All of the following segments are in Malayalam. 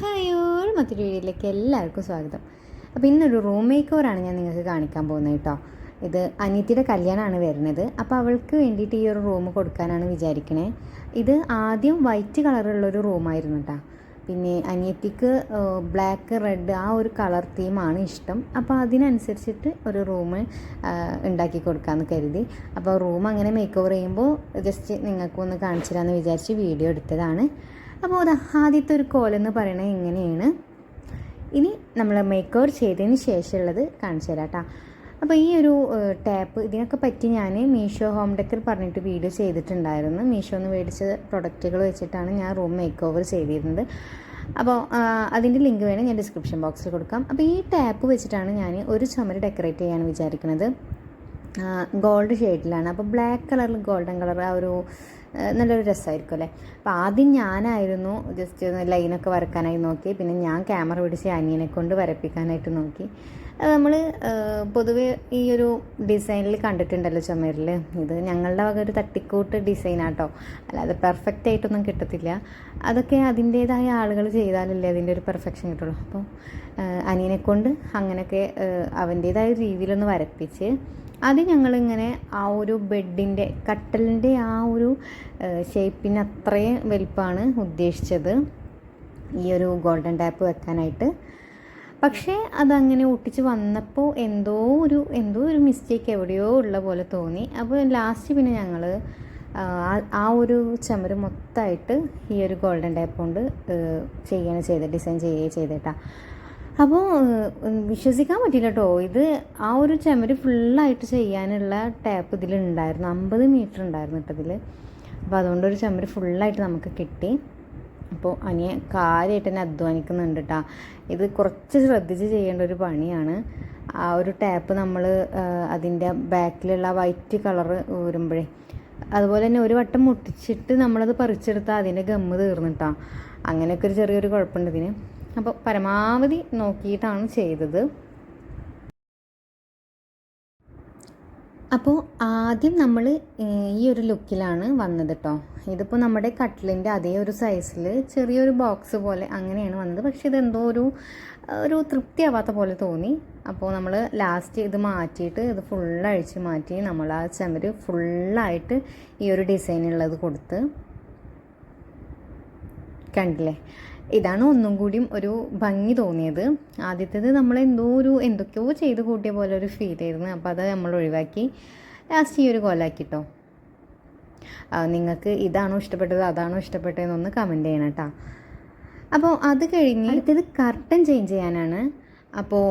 ഹായ് ഓൾ മറ്റൊരു വീഡിയോയിലേക്ക് എല്ലാവർക്കും സ്വാഗതം. അപ്പോൾ ഇന്നൊരു റൂം മേക്ക് ഓവറാണ് ഞാൻ നിങ്ങൾക്ക് കാണിക്കാൻ പോകുന്നത് കേട്ടോ. ഇത് അനിയത്തിയുടെ കല്യാണമാണ് വരുന്നത്. അപ്പോൾ അവൾക്ക് വേണ്ടിയിട്ട് ഈ ഒരു റൂം കൊടുക്കാനാണ് വിചാരിക്കണേ. ഇത് ആദ്യം വൈറ്റ് കളറുള്ളൊരു റൂമായിരുന്നു കേട്ടോ. പിന്നെ അനിയത്തിക്ക് ബ്ലാക്ക് റെഡ് ആ ഒരു കളർ തീമാണ് ഇഷ്ടം. അപ്പോൾ അതിനനുസരിച്ചിട്ട് ഒരു റൂം ഉണ്ടാക്കി കൊടുക്കാമെന്ന് കരുതി. അപ്പോൾ റൂം അങ്ങനെ മേക്ക് ഓവർ ചെയ്യുമ്പോൾ ജസ്റ്റ് നിങ്ങൾക്കൊന്ന് കാണിച്ചു തരാമെന്ന് വിചാരിച്ച് വീഡിയോ എടുത്തതാണ്. അപ്പോൾ അത് ആദ്യത്തെ ഒരു കോലെന്ന് പറയുന്നത് എങ്ങനെയാണ് ഇനി നമ്മൾ മേക്ക് ഓവർ ചെയ്തതിന് ശേഷമുള്ളത് കാണിച്ചു തരാം കേട്ടോ അപ്പോൾ ഈ ഒരു ടാപ്പ് ഇതിനൊക്കെ പറ്റി ഞാൻ മീഷോ ഹോം ഡെക്കർ പറഞ്ഞിട്ട് വീഡിയോ ചെയ്തിട്ടുണ്ടായിരുന്നു. മീഷോന്ന് മേടിച്ച പ്രൊഡക്റ്റുകൾ വെച്ചിട്ടാണ് ഞാൻ റൂം മേക്ക് ഓവർ ചെയ്തിരുന്നത്. അപ്പോൾ അതിന്റെ ലിങ്ക് വേണേൽ ഞാൻ ഡിസ്ക്രിപ്ഷൻ ബോക്സിൽ കൊടുക്കാം. അപ്പോൾ ഈ ടാപ്പ് വെച്ചിട്ടാണ് ഞാൻ ഒരു ചുമര് ഡെക്കറേറ്റ് ചെയ്യാൻ വിചാരിക്കുന്നത്. ഗോൾഡ് ഷെയ്ഡിലാണ് അപ്പോൾ ബ്ലാക്ക് കളറിൽ ഗോൾഡൻ കളർ ആ ഒരു നല്ലൊരു രസമായിരിക്കും അല്ലേ? അപ്പോൾ ആദ്യം ഞാനായിരുന്നു ജസ്റ്റ് ലൈനൊക്കെ വരക്കാനായി നോക്കി. പിന്നെ ഞാൻ ക്യാമറ പിടിച്ച് അനിയനെ കൊണ്ട് വരപ്പിക്കാനായിട്ട് നോക്കി. അത് നമ്മൾ പൊതുവെ ഈ ഒരു ഡിസൈനിൽ കണ്ടിട്ടുണ്ടല്ലോ ചുമരിൽ ഇത് ഞങ്ങളുടെ വക ഒരു തട്ടിക്കൂട്ട് ഡിസൈനാട്ടോ അല്ലാതെ പെർഫെക്റ്റ് ആയിട്ടൊന്നും കിട്ടത്തില്ല. അതൊക്കെ അതിന്റേതായ ആളുകൾ ചെയ്താലല്ലേ അതിന്റെ ഒരു പെർഫെക്ഷൻ കിട്ടുള്ളൂ. അപ്പോൾ അനിയനെ കൊണ്ട് അങ്ങനെയൊക്കെ അവന്റേതായ രീതിയിലൊന്ന് വരപ്പിച്ച് അത് ഞങ്ങളിങ്ങനെ ആ ഒരു ബെഡിന്റെ കട്ടലിന്റെ ആ ഒരു ഷേപ്പിന് അത്രയും വലിപ്പമാണ് ഉദ്ദേശിച്ചത്. ഈ ഒരു ഗോൾഡൻ ടാപ്പ് വെക്കാനായിട്ട്. പക്ഷേ അതങ്ങനെ ഒട്ടിച്ച് വന്നപ്പോൾ എന്തോ ഒരു എന്തോ ഒരു മിസ്റ്റേക്ക് എവിടെയോ ഉള്ള പോലെ തോന്നി. അപ്പോൾ ലാസ്റ്റ് പിന്നെ ഞങ്ങൾ ആ ഒരു ചമര് മൊത്തമായിട്ട് ഈ ഒരു ഗോൾഡൻ ടാപ്പ് കൊണ്ട് ചെയ്യുകയാണ് ചെയ്ത് ഡിസൈൻ ചെയ്യുകയും ചെയ്തിട്ടാ. അപ്പോൾ വിശ്വസിക്കാൻ പറ്റില്ല കേട്ടോ ഇത് ആ ഒരു ചുമര് ഫുള്ളായിട്ട് ചെയ്യാനുള്ള ടാപ്പ് ഇതിലുണ്ടായിരുന്നു. അമ്പത് മീറ്റർ ഉണ്ടായിരുന്നു കേട്ടോ അപ്പോൾ അതുകൊണ്ട് ഒരു ചുമര് ഫുള്ളായിട്ട് നമുക്ക് കിട്ടി. അപ്പോൾ അനിയ കാര്യമായിട്ട് തന്നെ അധ്വാനിക്കുന്നുണ്ട് കേട്ടോ ഇത് കുറച്ച് ശ്രദ്ധിച്ച് ചെയ്യേണ്ട ഒരു പണിയാണ്. ആ ഒരു ടാപ്പ് നമ്മൾ അതിന്റെ ബാക്കിലുള്ള വൈറ്റ് കളർ വരുമ്പോഴേ അതുപോലെ തന്നെ ഒരു വട്ടം മുട്ടിച്ചിട്ട് നമ്മളത് പറിച്ചെടുത്താൽ അതിന്റെ ഗമ്മ് തീർന്നിട്ടാണ് അങ്ങനെയൊക്കെ ഒരു ചെറിയൊരു കുഴപ്പമുണ്ട് ഇതിന്. അപ്പോൾ പരമാവധി നോക്കിയിട്ടാണ് ചെയ്തത്. അപ്പോൾ ആദ്യം നമ്മൾ ഈ ഒരു ലുക്കിലാണ് വന്നത് കേട്ടോ ഇതിപ്പോൾ നമ്മുടെ കട്ടിലിന്റെ അതേ ഒരു സൈസിൽ ചെറിയൊരു ബോക്സ് പോലെ അങ്ങനെയാണ് വന്നത്. പക്ഷേ ഇതെന്തോ ഒരു ഒരു തൃപ്തിയാവാത്ത പോലെ തോന്നി. അപ്പോൾ നമ്മൾ ലാസ്റ്റ് ഇത് മാറ്റിയിട്ട് ഇത് ഫുൾ അഴിച്ച് മാറ്റി നമ്മൾ ആ ചമര് ഫുള്ളായിട്ട് ഈ ഒരു ഡിസൈനുള്ളത് കൊടുത്ത് കണ്ടില്ലേ? ഇതാണ് ഒന്നും കൂടിയും ഒരു ഭംഗി തോന്നിയത്. ആദ്യത്തേത് നമ്മൾ എന്തോ ഒരു എന്തൊക്കെയോ ചെയ്ത് കൂട്ടിയ പോലെ ഒരു ഫീൽ ആയിരുന്നു. അപ്പോൾ അത് നമ്മൾ ഒഴിവാക്കി. ലാസ്റ്റ് ഈ ഒരു കോലാക്കിട്ടോ നിങ്ങൾക്ക് ഇതാണോ ഇഷ്ടപ്പെട്ടത് അതാണോ ഇഷ്ടപ്പെട്ടതെന്നൊന്ന് കമന്റ് ചെയ്യണം കേട്ടോ അപ്പോൾ അത് കഴിഞ്ഞ് അടുത്തത് കർട്ടൻ ചേഞ്ച് ചെയ്യാനാണ്. അപ്പോൾ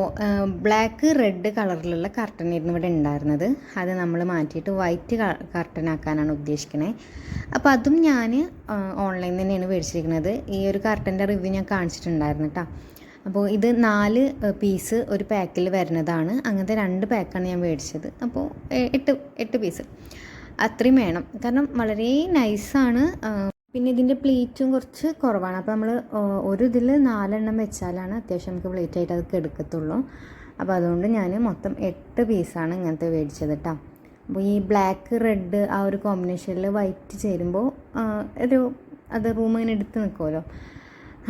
ബ്ലാക്ക് റെഡ് കളറിലുള്ള കർട്ടൻ ആയിരുന്നു ഇവിടെ ഉണ്ടായിരുന്നത്. അത് നമ്മൾ മാറ്റിയിട്ട് വൈറ്റ് കർട്ടൻ ആക്കാനാണ് ഉദ്ദേശിക്കുന്നത് അപ്പോൾ അതും ഞാൻ ഓൺലൈനിൽ തന്നെയാണ് മേടിച്ചിരിക്കുന്നത്. ഈ ഒരു കർട്ടന്റെ റിവ്യൂ ഞാൻ കാണിച്ചിട്ടുണ്ടായിരുന്നു കേട്ടോ അപ്പോൾ ഇത് നാല് പീസ് ഒരു പാക്കിൽ വരുന്നതാണ്. അങ്ങനത്തെ രണ്ട് പാക്കാണ് ഞാൻ മേടിച്ചത്. അപ്പോൾ എട്ട് എട്ട് പീസ് അത്രയും വേണം. കാരണം വളരെ നൈസാണ് പിന്നെ ഇതിന്റെ പ്ലേറ്റും കുറച്ച് കുറവാണ്. അപ്പോൾ നമ്മൾ ഒരു ഇതിൽ നാലെണ്ണം വെച്ചാലാണ് അത്യാവശ്യം നമുക്ക് പ്ലേറ്റ് ആയിട്ട് അത് എടുക്കത്തുള്ളൂ. അപ്പോൾ അതുകൊണ്ട് ഞാൻ മൊത്തം എട്ട് പീസാണ് ഇങ്ങനത്തെ മേടിച്ചത് കേട്ടോ അപ്പോൾ ഈ ബ്ലാക്ക് റെഡ് ആ ഒരു കോമ്പിനേഷനിൽ വൈറ്റ് ചേരുമ്പോൾ ഒരു അത് റൂം ഇങ്ങനെ എടുത്ത് നിൽക്കുമല്ലോ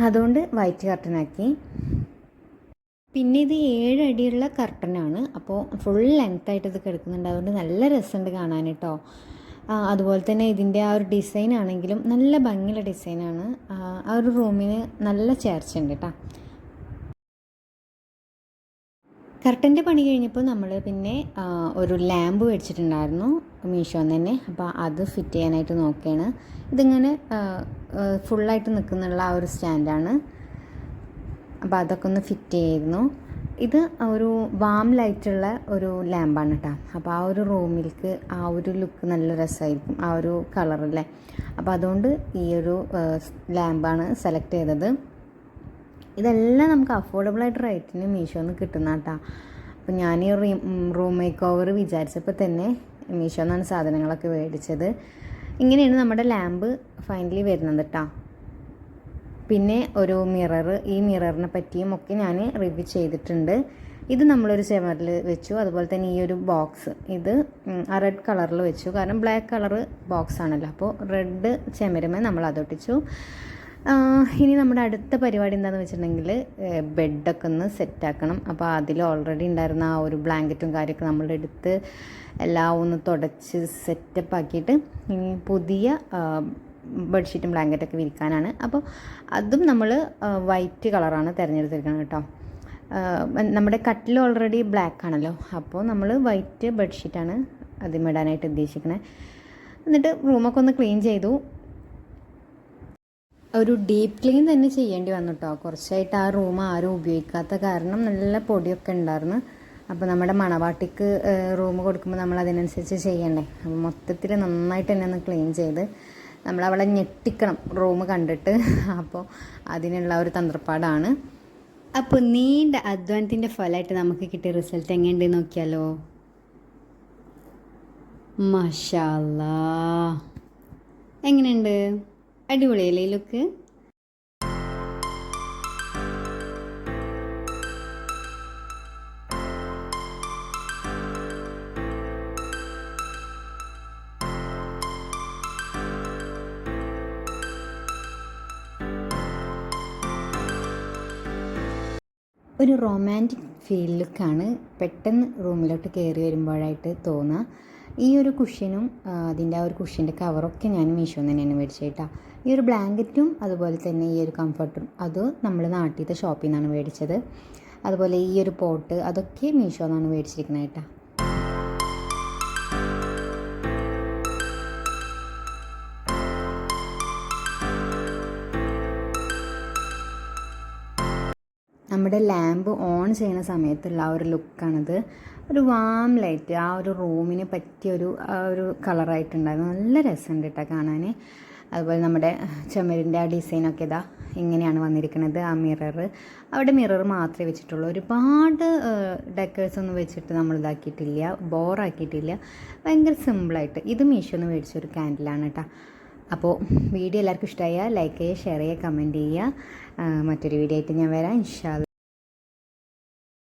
അതുകൊണ്ട് വൈറ്റ് കർട്ടനാക്കി പിന്നെ ഇത് ഏഴ് അടിയുള്ള കർട്ടനാണ് അപ്പോൾ ഫുൾ ലെങ്ത്തായിട്ട് ഇത് കിടക്കുന്നുണ്ട് അതുകൊണ്ട് നല്ല രസമുണ്ട് കാണാൻ കേട്ടോ അതുപോലെ തന്നെ ഇതിന്റെ ആ ഒരു ഡിസൈൻ ആണെങ്കിലും നല്ല ഭംഗിയുള്ള ഡിസൈനാണ് ആ ഒരു റൂമിന് നല്ല ചേർച്ചയുണ്ട് കേട്ടോ കർട്ടന്റെ പണി കഴിഞ്ഞപ്പോൾ നമ്മൾ പിന്നെ ഒരു ലാമ്പ് മേടിച്ചിട്ടുണ്ടായിരുന്നു മീഷോന്ന് തന്നെ. അപ്പോൾ അത് ഫിറ്റ് ചെയ്യാനായിട്ട് നോക്കുകയാണ്. ഇതിങ്ങനെ ഫുള്ളായിട്ട് നിൽക്കുന്നുള്ള ആ ഒരു സ്റ്റാൻഡാണ് അപ്പോൾ അതൊക്കെ ഒന്ന് ഫിറ്റ് ചെയ്യായിരുന്നു ഇത് ഒരു വാം ലൈറ്റുള്ള ഒരു ലാമ്പാണ് കേട്ടോ അപ്പോൾ ആ ഒരു റൂമിലേക്ക് ആ ഒരു ലുക്ക് നല്ല രസമായിരിക്കും ആ ഒരു കളറല്ലേ അപ്പോൾ അതുകൊണ്ട് ഈ ഒരു ലാമ്പാണ് സെലക്ട് ചെയ്തത്. ഇതെല്ലാം നമുക്ക് അഫോർഡബിളായിട്ട് റേറ്റിന് മീഷോന്ന് കിട്ടുന്ന കേട്ടോ അപ്പോൾ ഞാൻ ഈ റൂം മേക്ക് ഓവർ വിചാരിച്ചപ്പോൾ തന്നെ മീഷോന്നാണ് സാധനങ്ങളൊക്കെ മേടിച്ചത്. ഇങ്ങനെയാണ് നമ്മുടെ ലാമ്പ് ഫൈനലി വരുന്നത് കേട്ടോ പിന്നെ ഒരു മിറർ ഈ മിററിനെ പറ്റിയും ഒക്കെ ഞാൻ റിവ്യൂ ചെയ്തിട്ടുണ്ട്. ഇത് നമ്മളൊരു ചെമറിൽ വെച്ചു. അതുപോലെ തന്നെ ഈ ഒരു ബോക്സ് ഇത് ആ റെഡ് കളറിൽ വെച്ചു. കാരണം ബ്ലാക്ക് കളർ ബോക്സ് ആണല്ലോ. അപ്പോൾ റെഡ് ചെമരുമേ നമ്മൾ അതൊട്ടിച്ചു. ഇനി നമ്മുടെ അടുത്ത പരിപാടി എന്താണെന്ന് വെച്ചിട്ടുണ്ടെങ്കിൽ ബെഡൊക്കെ ഒന്ന് സെറ്റാക്കണം അപ്പോൾ അതിൽ ഓൾറെഡി ഉണ്ടായിരുന്ന ആ ഒരു ബ്ലാങ്കറ്റും കാര്യമൊക്കെ നമ്മളെടുത്ത് എല്ലാം ഒന്ന് തുടച്ച് സെറ്റപ്പ് ആക്കിയിട്ട് ഇനി പുതിയ ബെഡ്ഷീറ്റും ബ്ലാങ്കറ്റൊക്കെ വിരിക്കാനാണ്. അപ്പോൾ അതും നമ്മൾ വൈറ്റ് കളറാണ് തിരഞ്ഞെടുത്തിരിക്കുന്നത് കേട്ടോ. നമ്മുടെ കട്ടിൽ ഓൾറെഡി ബ്ലാക്ക് ആണല്ലോ. അപ്പോൾ നമ്മൾ വൈറ്റ് ബെഡ്ഷീറ്റാണ് അതിമിടാനായിട്ട് ഉദ്ദേശിക്കുന്നത് എന്നിട്ട് റൂമൊക്കെ ഒന്ന് ക്ലീൻ ചെയ്തു. ഒരു ഡീപ്പ് ക്ലീൻ തന്നെ ചെയ്യേണ്ടി വന്നു കേട്ടോ. കുറച്ചായിട്ട് ആ റൂം ആരും ഉപയോഗിക്കാത്ത കാരണം നല്ല പൊടിയൊക്കെ ഉണ്ടായിരുന്നു. അപ്പോൾ നമ്മുടെ മണവാട്ടിക്ക് റൂം കൊടുക്കുമ്പോൾ നമ്മൾ അതിനനുസരിച്ച് ചെയ്യണ്ടേ. അപ്പോൾ മൊത്തത്തിൽ നന്നായിട്ട് തന്നെ ഒന്ന് ക്ലീൻ ചെയ്ത് നമ്മൾ അവളെ ഞെട്ടിക്കണം റൂം കണ്ടിട്ട്. അപ്പോൾ അതിനുള്ള ഒരു തന്ത്രപ്പാടാണ്. അപ്പോൾ നീണ്ട അധ്വാനത്തിന്റെ ഫലമായിട്ട് നമുക്ക് കിട്ടിയ റിസൾട്ട് എങ്ങനെയുണ്ട് നോക്കിയാലോ? മഷാല എങ്ങനെയുണ്ട്? അടിപൊളിയല്ലേ ലുക്ക്? ഒരു റൊമാന്റിക് ഫീൽ ലുക്കാണ് പെട്ടെന്ന് റൂമിലോട്ട് കയറി വരുമ്പോഴായിട്ട് തോന്നുക ഈ ഒരു കുഷ്യനും അതിന്റെ ആ ഒരു കുഷ്യന്റെ കവറൊക്കെ ഞാൻ മീഷോ തന്നെയാണ് മേടിച്ചേട്ടാ ഈ ഒരു ബ്ലാങ്കറ്റും അതുപോലെ തന്നെ ഈ ഒരു കംഫർട്ടും അത് നമ്മൾ നാട്ടിലത്തെ ഷോപ്പിൽ നിന്നാണ് മേടിച്ചത്. അതുപോലെ ഈ ഒരു പോട്ട് അതൊക്കെ മീഷോ നിന്നാണ് മേടിച്ചിരിക്കുന്നത് കേട്ടോ. നമ്മുടെ ലാമ്പ് ഓൺ ചെയ്യുന്ന സമയത്തുള്ള ആ ഒരു ലുക്കാണത്. ഒരു വാം ലൈറ്റ് ആ ഒരു റൂമിന് പറ്റിയ ഒരു ആ ഒരു കളറായിട്ടുണ്ടായിരുന്നു. നല്ല രസമുണ്ട് കേട്ടോ കാണാൻ അതുപോലെ നമ്മുടെ ചുമരിന്റെ ആ ഡിസൈനൊക്കെ ഇതാ ഇങ്ങനെയാണ് വന്നിരിക്കുന്നത് ആ മിറർ അവിടെ മിറർ മാത്രമേ വെച്ചിട്ടുള്ളൂ. ഒരുപാട് ഡെക്കേഴ്സ് ഒന്നും വെച്ചിട്ട് നമ്മൾ ഇതാക്കിയിട്ടില്ല ബോറാക്കിയിട്ടില്ല. ഭയങ്കര സിമ്പിളായിട്ട്. ഇത് മീഷോന്ന് മേടിച്ചൊരു ക്യാൻഡിലാണ് കേട്ടോ അപ്പോൾ വീഡിയോ എല്ലാവർക്കും ഇഷ്ടമായ ലൈക്ക് ചെയ്യുക ഷെയർ ചെയ്യുക കമന്റ് ചെയ്യുക. മറ്റൊരു വീഡിയോ ആയിട്ട് ഞാൻ വരാം. ഇൻഷാല്ല